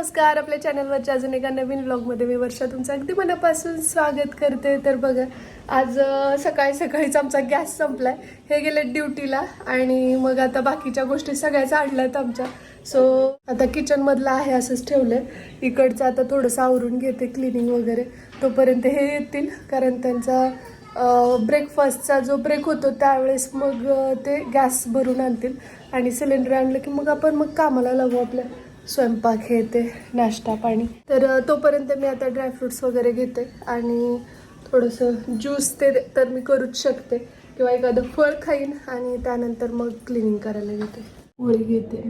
नमस्कार आपल्या चॅनलवरच्या अजून एका नवीन ब्लॉगमध्ये मी वर्षा तुमचं अगदी मनापासून स्वागत करते. तर बघा आज सकाळी सकाळीच आमचा गॅस संपलाय. हे गेले ड्युटीला आणि मग आता बाकीच्या गोष्टी सगळ्याच आणल्यात आमच्या. सो आता किचनमधलं आहे असंच ठेवलं आहे इकडचं आता थोडंसं आवरून घेते क्लिनिंग वगैरे. तोपर्यंत हे येतील कारण त्यांचा ब्रेकफास्टचा जो ब्रेक होतो त्यावेळेस मग ते गॅस भरून आणतील. आणि सिलेंडर आणलं की मग आपण मग कामाला लागू आपल्या. स्वयंपाक हे ते नाश्ता पाणी. तर तोपर्यंत मी आता ड्रायफ्रुट्स वगैरे घेते आणि थोडंसं ज्यूस ते तर मी करूच शकते किंवा एखादं फळ खाईन आणि त्यानंतर मग क्लिनिंग करायला घेते. होळी घेते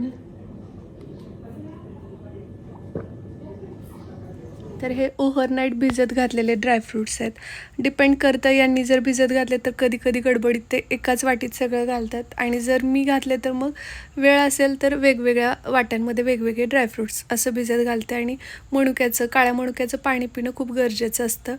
तर हे ओव्हरनाईट भिजत घातलेले ड्रायफ्रुट्स आहेत. डिपेंड करतं यांनी जर भिजत घातले तर कधी कधी गडबडीत ते एकाच वाटीत सगळं घालतात. आणि जर मी घातले तर मग वेळ असेल तर वेगवेगळ्या वाट्यांमध्ये वेगवेगळे ड्रायफ्रुट्स असं भिजत घालते. आणि मणुक्याचं काळ्या मणुक्याचं पाणी पिणं खूप गरजेचं असतं.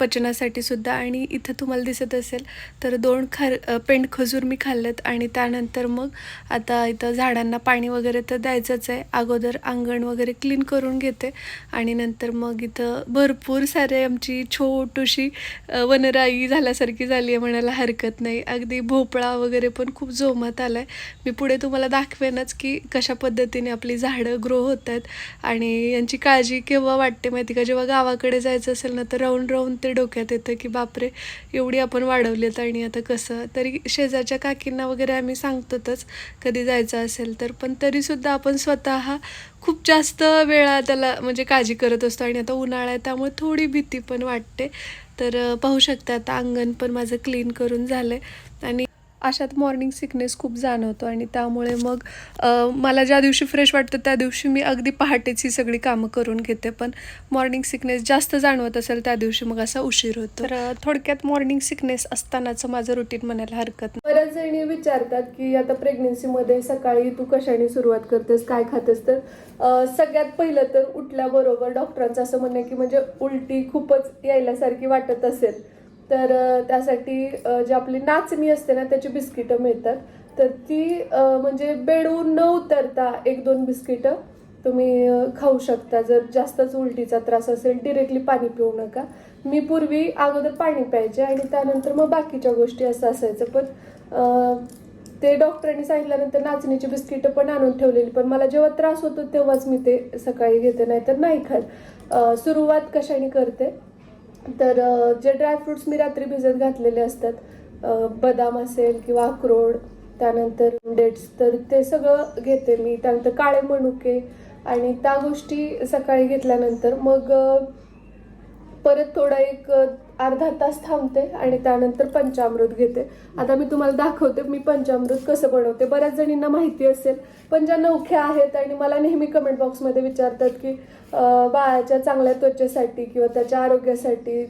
पचनासाठी सुद्धा. आणि इथं तुम्हाला दिसत असेल तर दोन खर पेंड खजूर मी खाल्लेत. आणि त्यानंतर मग आता इथं झाडांना पाणी वगैरे तर द्यायचंच आहे. अगोदर अंगण वगैरे क्लीन करून घेते. आणि नंतर तर मग इथं भरपूर सारे आमची छोटीशी वनराई झाल्यासारखी झाली आहे म्हणायला हरकत नाही. अगदी भोपळा वगैरे पण खूप जोमात आला आहे मी पुढे तुम्हाला दाखवेनच की कशा पद्धतीने आपली झाडं ग्रो होत आहेत आणि यांची काळजी केव्हा वाटते माहिती का? जेव्हा गावाकडे जायचं असेल ना तर राहून राहून ते डोक्यात येतं की बापरे एवढी आपण वाढवलीत आणि आता कसं? तरी शेजारच्या काकींना वगैरे आम्ही सांगतोच कधी जायचं असेल तर. पण तरीसुद्धा आपण स्वतः खूप जास्त वेळा त्याला म्हणजे काळजी करत असतो आणि आता उन्हाळा आहे त्यामुळे थोडी भीती पण वाटते. तर पाहू शकता आता अंगण पण माझं क्लीन करून झालं आहे आणि अशात मॉर्निंग सिकनेस खूप जाणवतो आणि त्यामुळे मग मला ज्या दिवशी फ्रेश वाटतं त्या दिवशी मी अगदी पहाटेच ही सगळी कामं करून घेते. पण मॉर्निंग सिकनेस जास्त जाणवत असेल त्या दिवशी मग असा उशीर होतो. तर थोडक्यात मॉर्निंग सिकनेस असतानाचं माझं रुटीन म्हणायला हरकत नाही. बऱ्याच जणी विचारतात की आता प्रेग्नेन्सीमध्ये सकाळी तू कशाने सुरुवात करतेस काय खातेस? तर सगळ्यात पहिलं तर उठल्याबरोबर डॉक्टरांचं असं म्हणणं आहे की म्हणजे उलटी खूपच यायल्यासारखी वाटत असेल. तर त्यासाठी जे आपली नाचणी असते ना त्याची बिस्किटं मिळतात. तर ती म्हणजे बेडून न उतरता एक दोन बिस्किटं तुम्ही खाऊ शकता. जर जास्तच उलटीचा त्रास असेल डिरेक्टली पाणी पिऊ नका. मी पूर्वी अगोदर पाणी प्यायचे आणि त्यानंतर मग बाकीच्या गोष्टी असं असायचं. पण ते डॉक्टरांनी सांगितल्यानंतर नाचणीची बिस्किटं पण आणून ठेवलेली. पण मला जेव्हा त्रास होतो तेव्हाच मी ते सकाळी घेते. नाहीतर नाही खात. सुरुवात कशाने करते? तर जे ड्रायफ्रुट्स मी रात्री भिजत घातलेले असतात बदाम असेल किंवा अक्रोड त्यानंतर डेट्स तर ते सगळं घेते मी. त्यानंतर काळे मनुके आणि त्या गोष्टी सकाळी घेतल्यानंतर मग परत थोडा एक अर्धा तास थांबते आणि त्यानंतर पंचामृत घेते. आता मी तुम्हाला दाखवते मी पंचामृत कसं बनवते. बऱ्याच जणींना माहिती असेल पण ज्या नवख्या आहेत आणि मला नेहमी कमेंट बॉक्समध्ये विचारतात की बाळाच्या चांगल्या त्वचेसाठी किंवा त्याच्या आरोग्यासाठी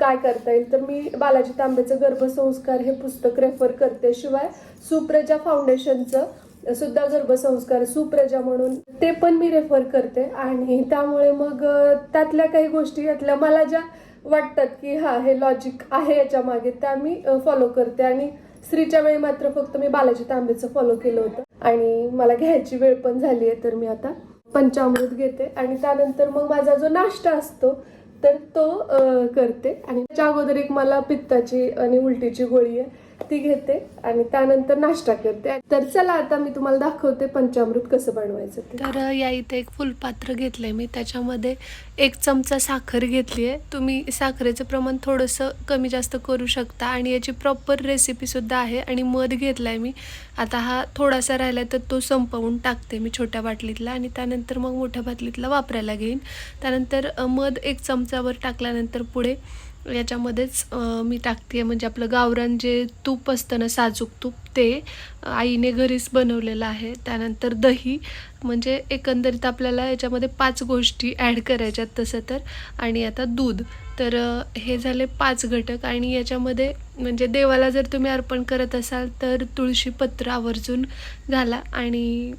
काय करता येईल? तर मी बालाजी तांबेचं गर्भसंस्कार हे पुस्तक रेफर करते. शिवाय सुप्रजा फाउंडेशनचं सुद्धा गर्भसंस्कार सुप्रजा म्हणून ते पण मी रेफर करते. आणि त्यामुळे मग त्यातल्या काही गोष्टी यातल्या मला ज्या वाटतात की हा हे लॉजिक आहे याच्या मागे त्या मी फॉलो करते. आणि स्त्रीच्या वेळी मात्र फक्त मी बालाजी तांबेचं फॉलो केलं होतं. आणि मला घ्यायची वेळ पण झाली आहे तर मी आता पंचामृत घेते. आणि त्यानंतर मग माझा जो नाश्ता असतो तर तो करते. आणि त्याच्या अगोदर एक मला पित्ताची आणि उलटीची गोळी आहे. ती घेते आणि त्यानंतर नाश्ता करते. तर चला आता मी तुम्हाला दाखवते पंचामृत कसं बनवायचं ते. तर या इथे एक फुलपात्र घेतलंय मी. त्याच्यामध्ये एक चमचा साखर घेतली आहे तुम्ही साखरेचं प्रमाण थोडंसं कमी जास्त करू शकता आणि याची प्रॉपर रेसिपीसुद्धा आहे आणि मध घेतला आहे मी. आता हा थोडासा राहिला तर तो संपवून टाकते मी छोट्या बाटलीतला आणि त्यानंतर मग मोठ्या बाटलीतला वापरायला घेईन. त्यानंतर मध एक चमचावर टाकल्यानंतर पुढे याच्यामध्येच मी टाकते म्हणजे आपलं गावरान जे तूप असतं ना साजूक तूप ते आईने घरीच बनवलेलं आहे. त्यानंतर दही. म्हणजे एकंदरीत आपल्याला याच्यामध्ये पाच गोष्टी ॲड करायच्यात तसं तर. आणि आता दूध. तर हे झाले पाच घटक. आणि याच्यामध्ये म्हणजे देवाला जर तुम्ही अर्पण करत असाल तर तुळशीपत्र आवर्जून घाला. आणि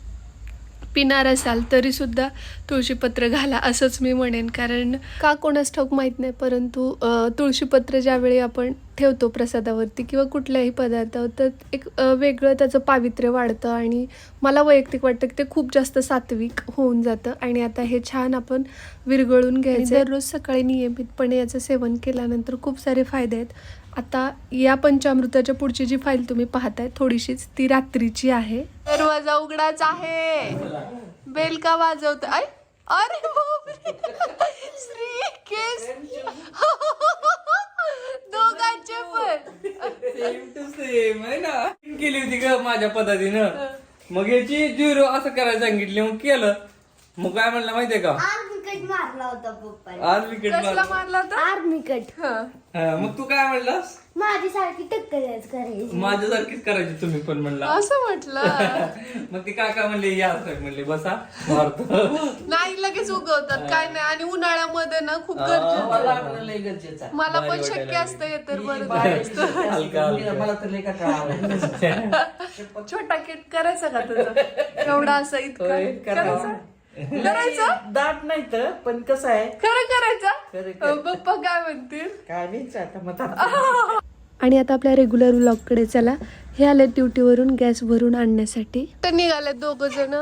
पिणार असाल तरी सुद्धा तुळशीपत्र घाला असंच मी म्हणेन. कारण का कोणास ठाऊक माहीत नाही परंतु तुळशीपत्र ज्यावेळी आपण ठेवतो प्रसादावरती किंवा कुठल्याही पदार्थावर तर एक वेगळं त्याचं पावित्र्य वाढतं आणि मला वैयक्तिक वाटतं की ते खूप जास्त सात्विक होऊन जातं. आणि आता हे छान आपण विरघळून घ्यायचं दररोज सकाळी नियमितपणे याचं सेवन केल्यानंतर खूप सारे फायदे आहेत. आता या पंचामृताच्या पुढची जी फाईल तुम्ही पाहताय थोडीशीच ती रात्रीची आहे. दरवाजा उघडाच आहे. बेल का वाजवत आय अरे श्री केस दोघांचे पण. सेम टू सेम आहे ना? केली होती का माझ्या पद्धतीनं. मग याची झिरो असं करायला सांगितले मग केलं. मग काय म्हणलं माहितीये का? मारला होता पप्पाने. आज विकेट कसला मारला? होता? Army cut. हा. मग तू काय म्हणलास? माझी सारखी टक्करच करायची. माझ्यासारखीच करायची तुम्ही पण म्हणला. असं म्हटलं? मग ती काका म्हणले या म्हणले बसा मारतो. नाही लगेच उगवतात. काय नाही. आणि उन्हाळ्यामध्ये ना खूप गरजेचं मला आपलं लय गरजेचं आहे. मला पण शक्य असतं हे तर बरं बाहेर झालं. असतं. हलका हलका. मला तर लय कंटाळा आलाय. छोटा केक करायचा का तुझा? एवढा असं इतका? होय. करायचा? करायचं? दाट नाही तर पण कसं आहे? खरं करायचा? खरं. पप्पा काय म्हणतील? काय नाही आता मग आणि आता आपल्या रेग्युलर व्लॉगकडे चला. हे आले ड्युटीवरून गॅस भरून आणण्यासाठी. तर निघाले दोघ जण.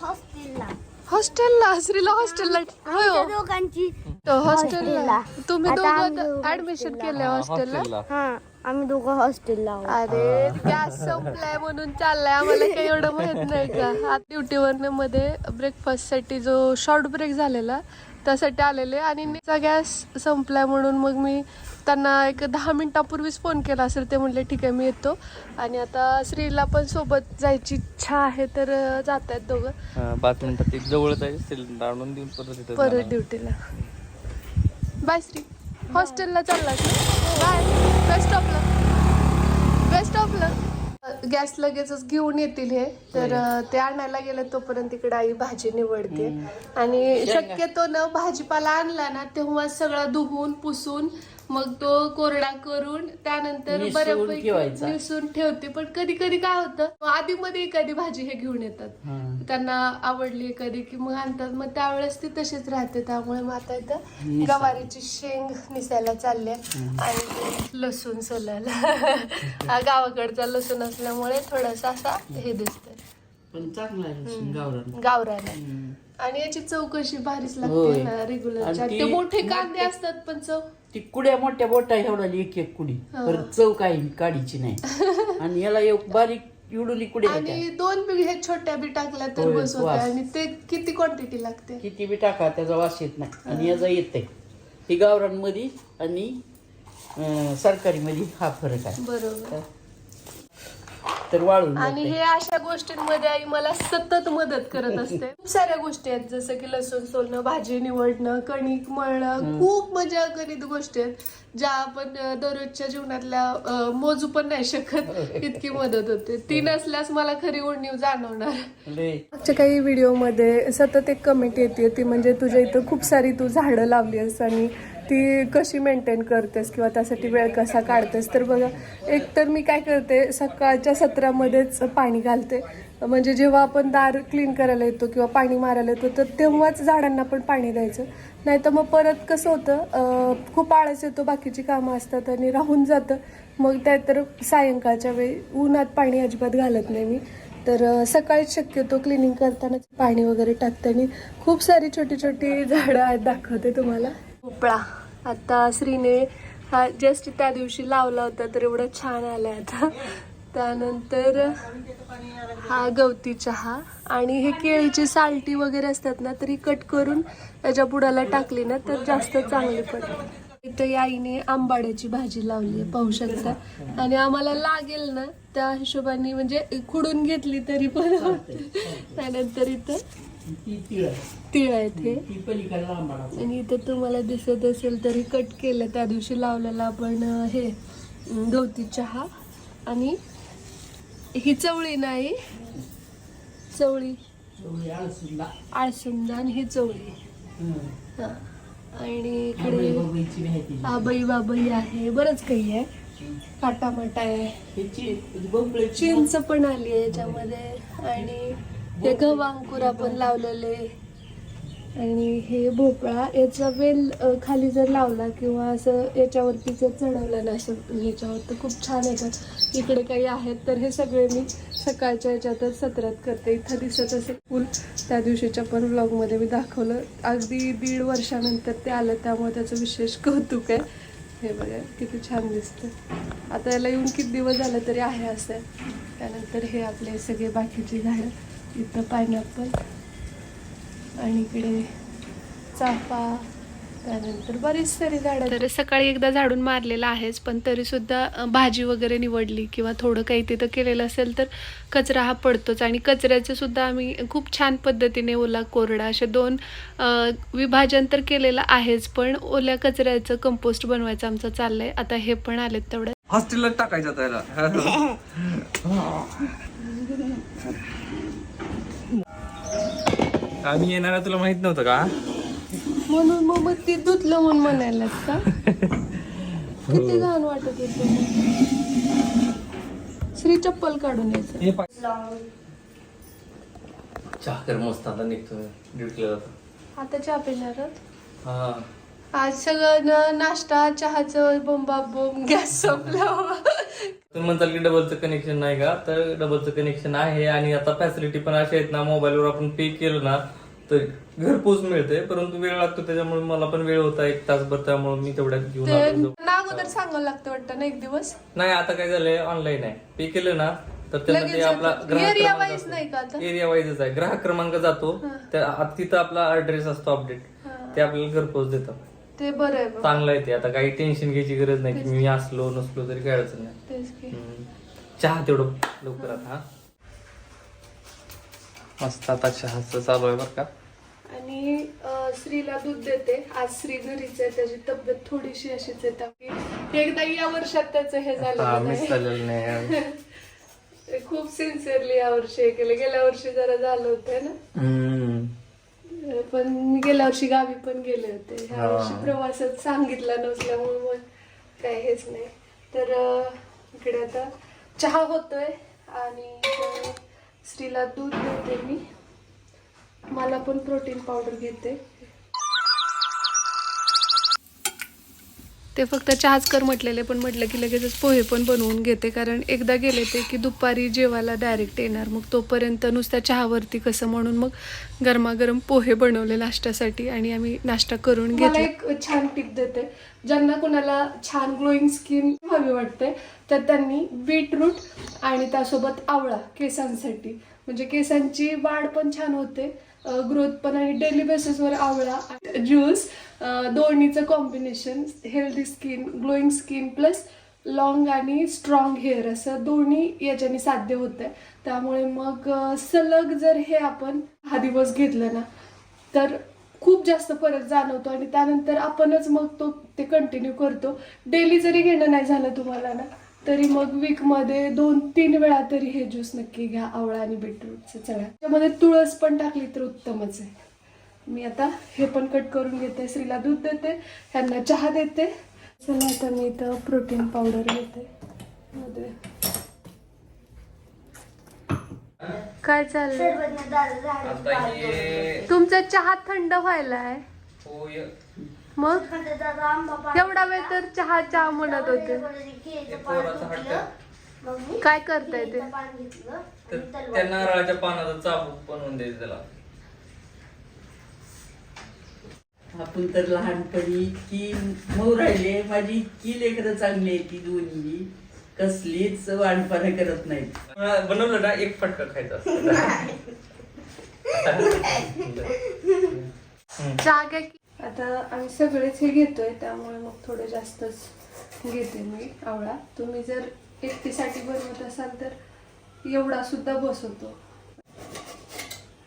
हॉस्टेलला हॉस्टेलला श्रीला हॉस्टेलला होय हो. दोघांची तो हॉस्टेलला. तुम्ही आता आम्ही दोघं दोघं ऍडमिशन. केलंय हॉस्टेलला हॉस्टेलला. हा आम्ही दोघं हॉस्टेलला आहोत. अरे गॅस संपलाय म्हणून चाललाय आम्हाला काही एवढं माहीत नाही का हा ड्युटीवर मध्ये ब्रेकफास्टसाठी जो शॉर्ट ब्रेक झालेला त्यासाठी आलेले आणि चा गॅस संपलाय म्हणून मग मी त्यांना एक दहा मिनिटापूर्वीच फोन केला असेल ते म्हणले ठीक आहे मी येतो. आणि आता श्रीला पण सोबत जायची इच्छा आहे तर जात आहेत दोघं. हा, पाच मिनिटात ती जवळच आहे सिलेंडर आणून देऊन परत परत. ड्युटीला. बाय श्री. हॉस्टेलला चाललास बाय. बेस्ट ऑफला बेस्ट ऑफला गॅस लगेचच घेऊन येतील हे. तर ते आणायला गेले तोपर्यंत तिकडे आई भाजी निवडते. आणि शक्यतो न भाजीपाला आणला ना तेव्हा सगळा धुवून पुसून मग तो कोरडा करून त्यानंतर निसून बऱ्यापैकी ठेवायचा. निसून ठेवते. पण कधी कधी काय होतं आधी मध्ये एखादी भाजी हे घेऊन येतात. त्यांना आवडली कधी की मग आणतात. मग त्यावेळेस ती तशीच राहते. त्यामुळे मग आता इथं गवारीची शेंग निसायला चालली आणि लसूण सोलायला. हा गावाकडचा लसूण असल्यामुळे थोडासा असा हे दिसतंय. पण चांगला आहे गावरान. गावरान आहे. आणि याची चौकशी भारीच लागते होय. ना रेग्युलर आणि ते ती मोठे कांदे असतात पण चव ती कुड्या मोठ्या बोटा एवढा एक एक कुडी परत चव काही काढीची नाही. आणि याला एक बारीक इवडुली कुडी आणि दोन बी हे छोट्या बी टाकल्या तर बस होत्या. आणि ते किती क्वांटिटी लागते? किती बी टाका त्याचा वास येत नाही. आणि याचा येते ही गावरांमध्ये आणि सरकारीमध्ये हा फरक आहे. बरोबर. तर वाळून आणि. हे अशा गोष्टींमध्ये आई मला सतत मदत करत असते. खूप साऱ्या गोष्टी आहेत जसं की लसूण सोलणं भाजी निवडणं कणिक मळणं खूप मजा करीत गोष्टी आहेत ज्या आपण दररोजच्या जीवनातल्या मोजू पण नाही शकत इतकी मदत होते. ती नसल्यास मला खरी उणीव जाणवणार. मागच्या काही व्हिडिओमध्ये सतत एक कमेंट येते ती म्हणजे तुझ्या इथं खूप सारी तू झाडं लावली आहेस आणि ती कशी मेंटेन करतेस किंवा त्यासाठी वेळ कसा काढतेस? तर बघा एक तर मी काय करते सकाळच्या सत्रामध्येच पाणी घालते. म्हणजे जेव्हा आपण दार क्लीन करायला येतो किंवा पाणी मारायला येतो तर तेव्हाच झाडांना पण पाणी द्यायचं. नाही तर मग परत कसं होतं खूप आळस येतो बाकीची कामं असतात आणि राहून जातं. मग त्या तर सायंकाळच्या वेळी उन्हात पाणी अजिबात घालत नाही मी. तर सकाळीच शक्यतो क्लिनिंग करताना पाणी वगैरे टाकते आणि खूप सारी छोटी छोटी झाडं आहेत दाखवते तुम्हाला. भोपळा आता श्रीने हा जस्ट त्या दिवशी लावला होता तर एवढं छान आलं आता. त्यानंतर हा गवती चहा आणि हे केळीची सालटी वगैरे असतात ना तरी कट करून त्याच्या बुडाला टाकली ना तर जास्त चांगली पडते इथं आईने आंबाड्याची भाजी लावली आहे पाहू शकता आणि आम्हाला लागेल ना त्या हिशोबाने म्हणजे खुडून घेतली तरी पण. त्यानंतर इथं तिळ आहे. तिळ आहेत हे. आणि इथं तुम्हाला दिसत असेल तरी कट केलं. त्या दिवशी लावलेलं आपण हे गवती चहा. आणि ही चवळी नाही. चवळी. आळसुंदा. आणि ही चवळी. हं. आणि इकडे. आबाई बाबाई आहे. बरंच काही आहे. काटामाटा आहे. चिंच पण आली आहे याच्यामध्ये. आणि हे गव्हांकुर आपण लावलेले. आणि हे भोपळा याचा वेल खाली जर लावला किंवा असं याच्यावरती जर चढवलं ना असं ह्याच्यावर तर खूप छान येतात इकडे काही आहेत तर हे सगळे मी सकाळच्या याच्यातच सत्रात करते. इथं दिसत असेल फुल. त्या दिवशीच्या पण व्लॉगमध्ये मी दाखवलं. अगदी दीड वर्षानंतर ते आलं त्यामुळे त्याचं विशेष कौतुक आहे. हे बघा किती छान दिसतं. आता याला येऊन किती दिवस झालं तरी आहे असं. त्यानंतर हे आपले सगळे बाकीची झाडं. इथं पायनॅपल आणि इकडे चाफा त्यानंतर बरीच सारी झाडं. तर सकाळी एकदा झाडून मारलेलं आहेच पण तरी सुद्धा अं, भाजी वगैरे निवडली किंवा थोडं काही तिथं केलेलं असेल तर कचरा हा पडतोच. आणि कचऱ्याचे सुद्धा आम्ही खूप छान पद्धतीने ओला कोरडा असे दोन विभाजन तर केलेलं आहेच पण ओल्या कचऱ्याचं कंपोस्ट बनवायचं आमचं चाललंय. आता हे पण आलेत तेवढं. हॉस्टेलला टाकायचं त्याला आम्ही येणार तुला माहीत नव्हतं का? म्हणून मग मग ती धुतलं म्हणून म्हणायलात का? किती घाण वाटत होत. श्री चप्पल काढून यायचं. हे पाय चहा कर मस्त आता निघतो ड्युटीला जातो. आता चहा पिणार आहोत? हा. आज सगळं नाश्ता चहाचं बोंबा बोंब गॅस संपला. तुम्ही म्हणताल की डबलचं कनेक्शन नाही का? तर डबलचं कनेक्शन आहे आणि आता फॅसिलिटी पण अशा आहेत ना मोबाईलवर आपण पे केलं ना तर घरपोच मिळते परंतु वेळ लागतो त्याच्यामुळे मला पण वेळ होता एक तासभर त्यामुळे मी तेवढ्यात घेऊन आलो. ना अगोदर सांगावं लागतं वाटतं ना एक दिवस? नाही आता काय झालंय ऑनलाईन आहे. पे केलं ना तर त्यांना ते लगेच आपला. ग्राहक क्रमांक wise नाही का आता? एरिया वाईजच आहे. ग्राहक क्रमांक जातो. त्या आत- तिथं आपला ऍड्रेस असतो अपडेट ते आपल्याला घरपोच देतात. ते बरं आहे बघ. चांगलं आहे ते. आता काही टेन्शन घ्यायची गरज नाही की मी असलो नसलो तरी काय अडचण नाही. तेच की. हम्म. चहा तेवढं लवकर आता हा. मस्त आता चहाचं चालू आहे बरं का. आणि अं, श्रीला दूध देते. आज श्री घरीच आहे त्याची तब्येत थोडीशी अशीच आहे. त्यामुळे एकदा या वर्षात त्याचं हे हा झालं मिस नाही. झालेलं नाही ते खूप सिन्सिअरली या वर्षी हे केलं. गेल्या वर्षी जरा झालं होतं ना? हम्म. पण मी गेल्या वर्षी गावी पण गेले होते. ह्या. वर्षी प्रवासात सांगितला नसल्यामुळे मग काय हेच नाही. तर इकडे आता चहा होतोय आणि अं, श्रीला दूध देते मी. मला पण प्रोटीन पावडर घेते. ते फक्त चहाच कर म्हटलेले पण म्हटलं की लगेचच पोहे पण बनवून घेते. कारण एकदा गेले ते की दुपारी जेवायला डायरेक्ट येणार. मग तोपर्यंत नुसत्या चहावरती कसं म्हणून मग गरमागरम पोहे बनवले नाश्त्यासाठी आणि आम्ही नाश्ता करून घेतला. एक छान टिप देते. ज्यांना कोणाला छान ग्लोईंग स्किन हवी वाटते तर त्यांनी बीटरूट आणि त्यासोबत आवळा केसांसाठी. म्हणजे केसांची वाढ पण छान होते. ग्रोथ पण आणि डेली बेसिसवर आवळा juice दोन्हीचं combination healthy skin glowing skin plus long आणि स्ट्रॉंग हेअर असं दोन्ही याच्याने साध्य होतं त्यामुळे मग सलग जर हे आपण हा दिवस घेतलं ना तर खूप जास्त फरक जाणवतो आणि त्यानंतर आपणच मग तो ते कंटिन्यू करतो. डेली जरी घेणं नाही झालं तुम्हाला ना तरी मग वीकमध्ये दोन तीन वेळा तरी हे ज्यूस नक्की घ्या आवळा आणि बीटरूटचं चढा त्यामध्ये तुळस पण टाकली तर उत्तमच आहे. मी आता हे पण कट करून घेते. श्रीला दूध देते ह्यांना चहा देते. चला आता मी इथं प्रोटीन पावडर घेते. मध्ये. काय चाललंय? हे तुमचा चहा थंड व्हायला आहे मग? एवढा वेळ तर चहा चहा म्हणत होते. काय करताय ते? त्या नारळाच्या पानाचा चाबूक बनवून द्यायचं त्याला. आपण तर लहानपणी इतकी मऊ राहिले. माझी इतकी लेकरं चांगली आहे ती दोन्ही. कसलीच वाणपणा करत नाहीत. बनवलं ना एक फटका खायचा. चहा घ्या आता आम्ही सगळेच हे घेतोय त्यामुळे मग थोडं जास्तच घेते मी आवळा. तुम्ही जर एकटीसाठी बनवत असाल तर एवढा सुद्धा बसवतो.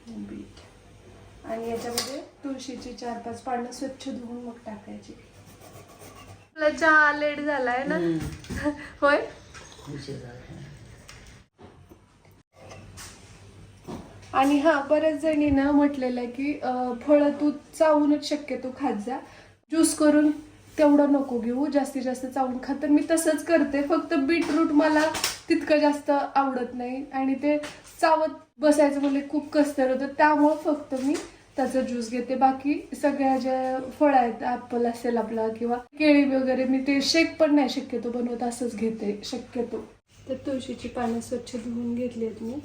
बीट आणि याच्यामध्ये तुळशीची चार पाच पानं स्वच्छ धुवून मग टाकायची. चहा लेट झालाय ना? होय उशीर झाला. आणि हा बऱ्याच जणींना म्हटलेलं आहे की फळं तू चावूनच शक्यतो खात जा. ज्यूस करून तेवढं नको घेऊ जास्तीत जास्त चावून खा. तर मी तसंच करते फक्त बीटरूट मला तितकं जास्त आवडत नाही. आणि ते चावत बसायचं म्हणजे खूप कसतर. होतं त्यामुळं फक्त मी त्याचा ज्यूस घेते. बाकी सगळ्या ज्या फळं आहेत ॲपल असेल आपला किंवा केळी वगैरे मी ते शेक पण नाही शक्यतो बनवत असंच घेते शक्यतो. तर तुळशीची पानं स्वच्छ धुवून घेतली आहेत मी.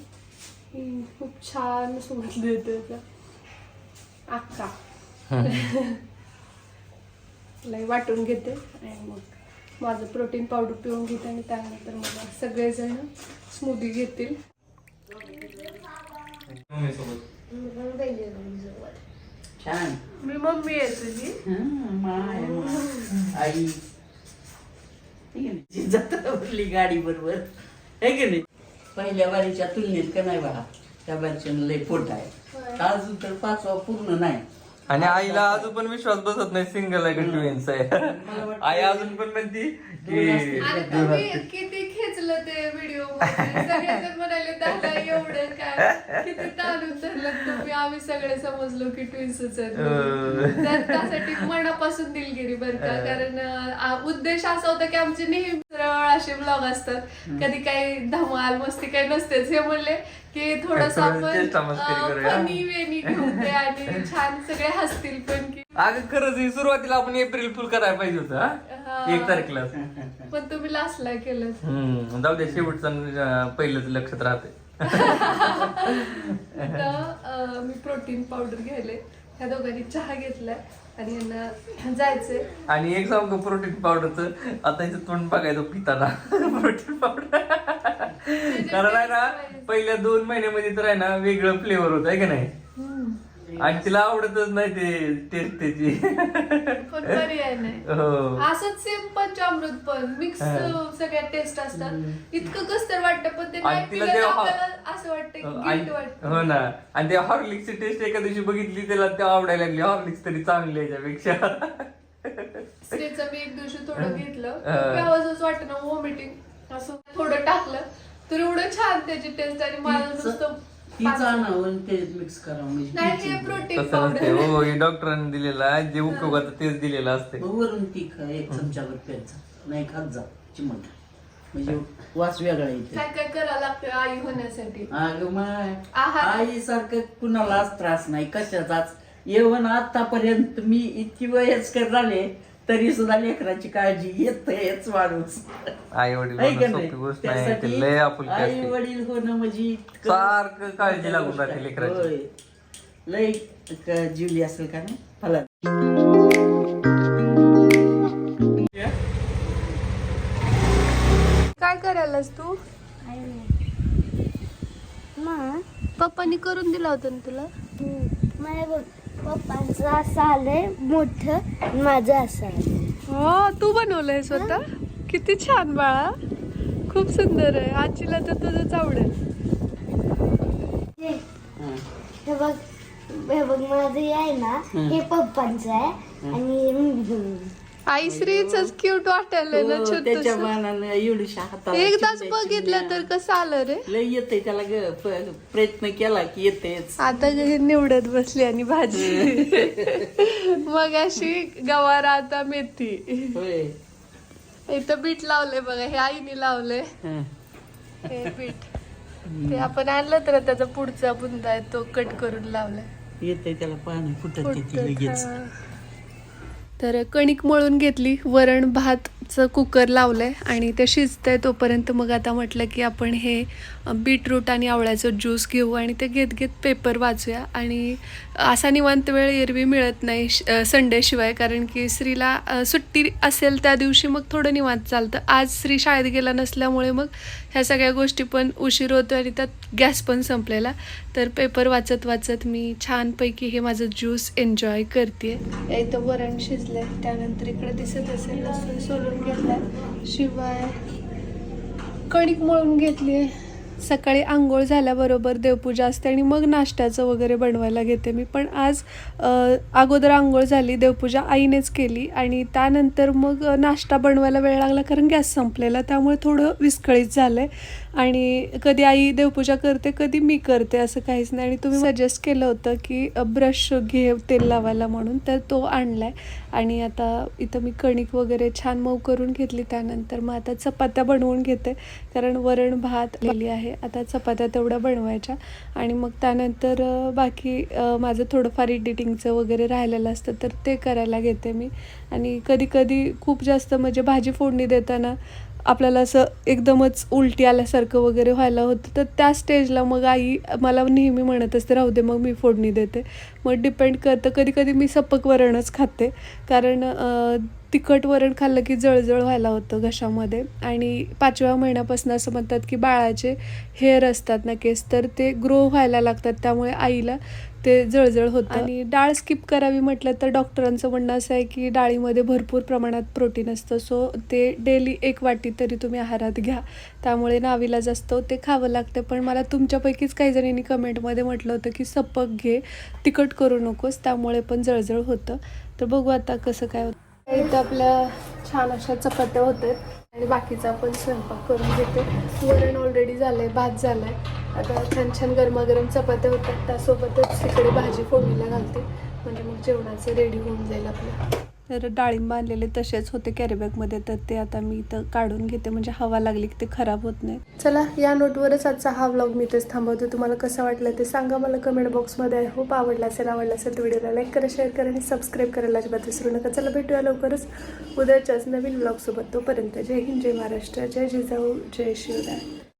खूप छान सुगंध येते त्याचा अक्का. लय वाटून घेते आणि मग माझं प्रोटीन पावडर पिऊन घेते आणि त्यानंतर मला सगळेजण स्मूदी घेतील. छान. मी मम्मी आहे तुझी. हं. आई. गाडी बरोबर. आहे की नाही? पहिल्या बारीच्या तुलनेत का नाही बघा त्या बारीच्या लय पोट आहे. अजून तर पाचवा पूर्ण नाही. आणि आईला अजून पण विश्वास बसत नाही सिंगल आहे का ट्विन्स आहे? आई अजून पण म्हणती की आणि तुम्ही किती खेचलं ते व्हिडिओ म्हणाले त्याला एवढं काय? किती ताणून धरलं तुम्ही आम्ही सगळे समजलो की ट्विन्सच म्हणून. तर त्यासाठी मनापासून दिलगिरी बरं का? कारण उद्देश असा होता की आमचे नेहमी सरळ असे ब्लॉग असतात. कधी काही धमाल मस्ती काही नसतेच. हे म्हणले की थोडस. आपण फनी वेनी घेऊन ते आणि छान सगळे हसतील पण की. अगं खरंच ही सुरुवातीला आपण एप्रिल फुल करायला पाहिजे होतं. एक तारखेला पण तुम्ही लास्टला केलं हम्म. जाऊ दे शेवटचं पहिलंच लक्षात राहते मी प्रोटीन पावडर घ्यायले. ह्या दोघांनी चहा घेतलाय. आणि यांना जायचंय. आणि एक सांगू प्रोटीन पावडरचं आता इथं तोंड बघायचं पिताना प्रोटीन पावडर कारण आहे ना पहिल्या दोन महिन्यामध्ये तर आहे ना वेगळं फ्लेवर होत आहे का नाही? आणि तिला आवडतच नाही ते टेस्ट त्याची. पण पर्याय नाही. हो. असंच सेम पंचामृत पण मिक्स सगळ्या टेस्ट असतात. इतकं कस तर वाटतं पण ते आणि तिला आपल्याला असं वाटतं आणि- गिल्ट वाटतं. हो ना. आणि त्या हॉर्लिक्सची टेस्ट एका दिवशी बघितली त्याला ते आवडायला लागली. हॉर्लिक्स तरी चांगली आहे याच्यापेक्षा. स्त्रीचं मी एक दिवशी थोडं घेतलं. हा. वाटतं ना वॉमिटिंग असं थोडं टाकलं. तर एवढं छान त्याची टेस्ट आणि मला नुसतं तीच आणावं आणि त्याच्यात मिक्स करावं म्हणजे नाही हे तीच. प्रोटीन तसं नसते पावडर हो हे डॉक्टरांनी दिलेला आहे, जे उपयोगाचं तेच दिलेलं असते मग वरून ती खा एक चमचाभर प्यायचा. नाही खात जा चिमट म्हणजे वास वेगळा येते काय काय करावं लागतं आई होण्यासाठी. अगं माय आहार. आई सारखं कुणालाच त्रास नाही. कशाचाच? येऊन आतापर्यंत मी इतकी वयस्कर झाले तरी सुद्धा लेकराची काळजी येत हेच माणूस. आई वडील आहे का होणं नाही? सोपी गोष्ट नाही त्यासाठी ते लय आपुलकी आई असते. वडील होणं म्हणजे इतकं- सारखं काळजी लागून राहते होय. लय क- जीवली असेल का नाही? फला काय करायलास तू? पप्पानी करून दिला होता ना तुला? मला बघ पप्पांचं असं आलंय मोठं माझं असं आलंय. हो तू बनवलंय स्वतः? किती छान बाळा. खूप सुंदर आहे. आजीला तर तुझंच आवडेल. हे हे बघ हे बघ माझं हे आहे ना हे पप्पांचं आहे आणि हे मी बनवलं. आई श्रीच क्यूट वाटायला ना हो, त्याच्या मानानं एवढीशा हाताला एकदाच चिमण्या- बघितलं तर कसं आलं रे? लय येते त्याला ग प- प्रयत्न केला की येतेच. आता हे निवडत बसली आणि भाजी. मग अशी गवार आता मेथी. होय. इथं बीट लावलंय बघा हे आईने लावलंय. हं. हे बीट. ते आपण आणलं तर त्याचा पुढचा बुंदा आहे तो कट करून लावलाय. येते त्याला पाणी फुटत येते लगेच. तर कणिक मळून घेतली. वरण भातचं कुकर लावलं आहे आणि ते शिजतंय तोपर्यंत मग आता म्हटलं की आपण हे बीटरूट आणि आवळ्याचं ज्यूस घेऊ आणि ते घेत घेत पेपर वाचूया आणि असा निवांत वेळ एरवी मिळत नाही संडेशिवाय कारण की श्रीला सुट्टी असेल त्या दिवशी मग थोडं निवांत चालतं. आज श्री शाळेत गेला नसल्यामुळे मग ह्या सगळ्या गोष्टी पण उशीर होतो आणि त्यात गॅस पण संपलेला. तर पेपर वाचत वाचत मी छानपैकी हे माझं ज्यूस एन्जॉय करते इथं वरण शिजलंय. त्यानंतर इकडे दिसत असेल लसूण सोलून घेतलाय. शिवाय कणिक मळून घेतली आहे सकाळी आंघोळ झाल्याबरोबर देवपूजा असते आणि मग नाश्त्याचं वगैरे बनवायला घेते मी. पण आज अगोदर आंघोळ झाली देवपूजा आईनेच केली आणि त्यानंतर मग नाश्ता बनवायला वेळ लागला कारण गॅस संपलेला त्यामुळे थोडं विस्कळीत झालं आहे आणि कधी आई देवपूजा करते कधी मी करते असं काहीच नाही. आणि तुम्ही सजेस्ट केलं होतं की ब्रश घे तेल लावायला म्हणून तर तो आणलाय. आणि आता इथं मी कणिक वगैरे छान मऊ करून घेतली त्यानंतर मग आता चपात्या बनवून घेते. कारण वरण भात आलेली आहे आता चपात्या तेवढ्या बनवायच्या. आणि मग त्यानंतर बाकी माझं थोडंफार एडिटिंगचं वगैरे राहिलेलं असतं तर ते करायला घेते मी. आणि कधी कधी खूप जास्त म्हणजे भाजी फोडणी देताना आपल्याला असं एकदमच उलटी आल्यासारखं वगैरे व्हायला होतं. तर त्या स्टेजला मग आई मला नेहमी म्हणत असते राहू दे मग मी फोडणी देते. मग डिपेंड करतं. कधी कधी मी सपक वरणच खाते. कारण तिखट वरण खाल्लं की जळजळ व्हायला होतं घशामध्ये. आणि पाचव्या महिन्यापासून असं म्हणतात की बाळाचे हेअर असतात ना केस तर ते ग्रो व्हायला लागतात. त्यामुळे आईला ते जळजळ होतं. आणि डाळ स्किप करावी म्हटलं तर डॉक्टरांचं म्हणणं असं आहे की डाळीमध्ये भरपूर प्रमाणात प्रोटीन असतं. सो ते डेली एक वाटी तरी तुम्ही आहारात घ्या. त्यामुळे नावीला जास्त ते खावं लागतं. पण मला तुमच्यापैकीच काही जणींनी कमेंटमध्ये म्हटलं होतं की सपक घे तिखट करू नकोस. त्यामुळे पण जळजळ होतं. तर बघू आता कसं काय होतं. इथं आपल्या छान अशा चपात्या होत आहेत आणि बाकीचा आपण स्वयंपाक करून घेते. वरण ऑलरेडी झालं आहे भात झाला आहे आता छान छान गरमागरम चपात्या होतात त्यासोबतच तिकडे भाजी फोडणीला घालते. म्हणजे मग जेवणाचं रेडी होऊन जाईल आपलं. तर डाळिंब आणलेले तसेच होते कॅरीबॅगमध्ये तर ते आता मी इथं काढून घेते. म्हणजे हवा लागली की ते खराब होत नाही. चला या नोटवरच आजचा हा व्लॉग मी इथेच थांबवते. तुम्हाला कसं वाटलं ते सांगा मला कमेंट बॉक्समध्ये आय होप आवडला असेल आवडला असेल तर व्हिडिओला लाईक करा शेअर करा आणि सबस्क्राईब करायला अजिबात विसरू नका. चला भेटूया लवकरच उद्याच्याच नवीन व्लॉगसोबत तोपर्यंत जय हिंद जय महाराष्ट्र जय जिजाऊ जय शिवराय.